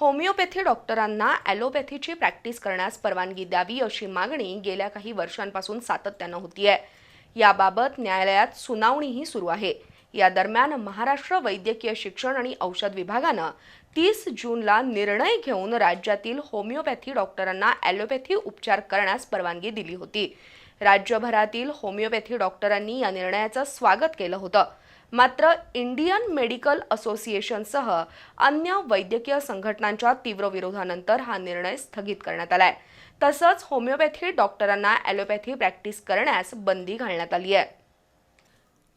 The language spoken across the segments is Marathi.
होमिओपॅथी डॉक्टरांना ॲलोपॅथीची प्रॅक्टिस करण्यास परवानगी द्यावी अशी मागणी गेल्या काही वर्षांपासून सातत्यानं होती आहे याबाबत न्यायालयात सुनावणीही सुरू आहे. या दरम्यान महाराष्ट्र वैद्यकीय शिक्षण आणि औषध विभागानं तीस जूनला निर्णय घेऊन राज्यातील होमिओपॅथी डॉक्टरांना ॲलोपॅथी उपचार करण्यास परवानगी दिली होती. राज्यभरातील होमिओपॅथी डॉक्टरांनी या निर्णयाचं स्वागत केलं होतं. मात्र इंडियन मेडिकल असोसिएशनसह अन्य वैद्यकीय संघटनांच्या तीव्र विरोधानंतर हा निर्णय स्थगित करण्यात आलाय. तसंच होमिओपॅथी डॉक्टरांना ॲलोपॅथी प्रॅक्टिस करण्यास बंदी घालण्यात आली आहे.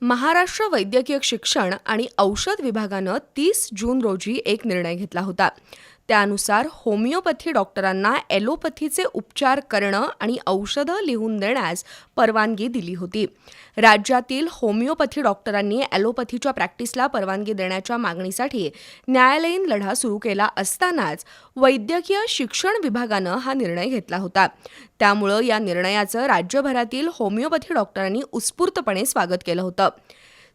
महाराष्ट्र वैद्यकीय शिक्षण आणि औषध विभागानं तीस जून रोजी एक निर्णय घेतला होता. त्यानुसार होमिओपॅथी डॉक्टरांना ॲलोपॅथीचे उपचार करणं आणि औषधं लिहून देण्यास परवानगी दिली होती. राज्यातील होमिओपॅथी डॉक्टरांनी ॲलोपॅथीच्या प्रॅक्टिसला परवानगी देण्याच्या मागणीसाठी न्यायालयीन लढा सुरू केला असतानाच वैद्यकीय शिक्षण विभागानं हा निर्णय घेतला होता. त्यामुळं या निर्णयाचं राज्यभरातील होमिओपॅथी डॉक्टरांनी उत्स्फूर्तपणे स्वागत केलं होतं.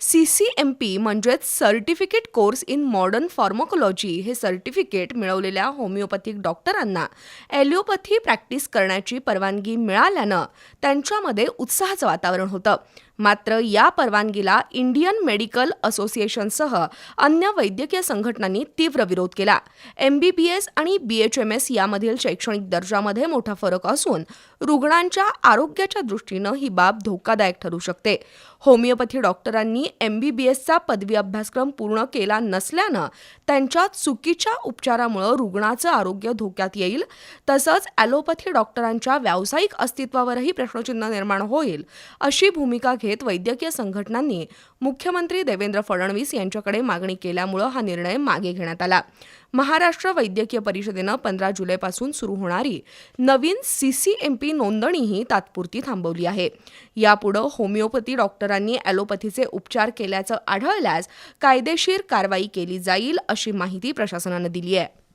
सी सी एम पी म्हणजेच certificate course in modern pharmacology हे सर्टिफिकेट मिळवलेल्या होमिओपॅथिक डॉक्टरांना ॲलिओपॅथी प्रॅक्टिस करण्याची परवानगी मिळाल्यानं त्यांच्यामध्ये उत्साहाचं वातावरण होतं. मात्र या परवानगीला इंडियन मेडिकल असोसिएशनसह अन्य वैद्यकीय संघटनांनी तीव्र विरोध केला. एम बी बी एस आणि बी एच एम एस यामधील शैक्षणिक दर्जामध्ये मोठा फरक असून रुग्णांच्या आरोग्याच्या दृष्टीनं ही बाब धोकादायक ठरू शकते. होमिओपॅथी डॉक्टरांनी एम बी बी एसचा पदवी अभ्यासक्रम पूर्ण केला नसल्यानं त्यांच्या चुकीच्या उपचारामुळे रुग्णाचं आरोग्य धोक्यात येईल. तसंच ॲलोपॅथी डॉक्टरांच्या व्यावसायिक अस्तित्वावरही प्रश्नचिन्ह निर्माण होईल अशी भूमिका घेत वैद्यकीय संघटनांनी मुख्यमंत्री देवेंद्र फडणवीस यांच्याकडे मागणी केल्यामुळं हा निर्णय मागे घेण्यात आला. महाराष्ट्र वैद्यकीय परिषदेनं पंधरा जुलैपासून सुरू होणारी नवीन सी सी एम पी नोंदणीही तात्पुरती थांबवली आहे. यापुढं होमिओपॅथी डॉक्टरांनी ॲलोपॅथीचे उपचार केल्याचं आढळल्यास कायदेशीर कारवाई केली जाईल अशी माहिती प्रशासनानं दिली आहे.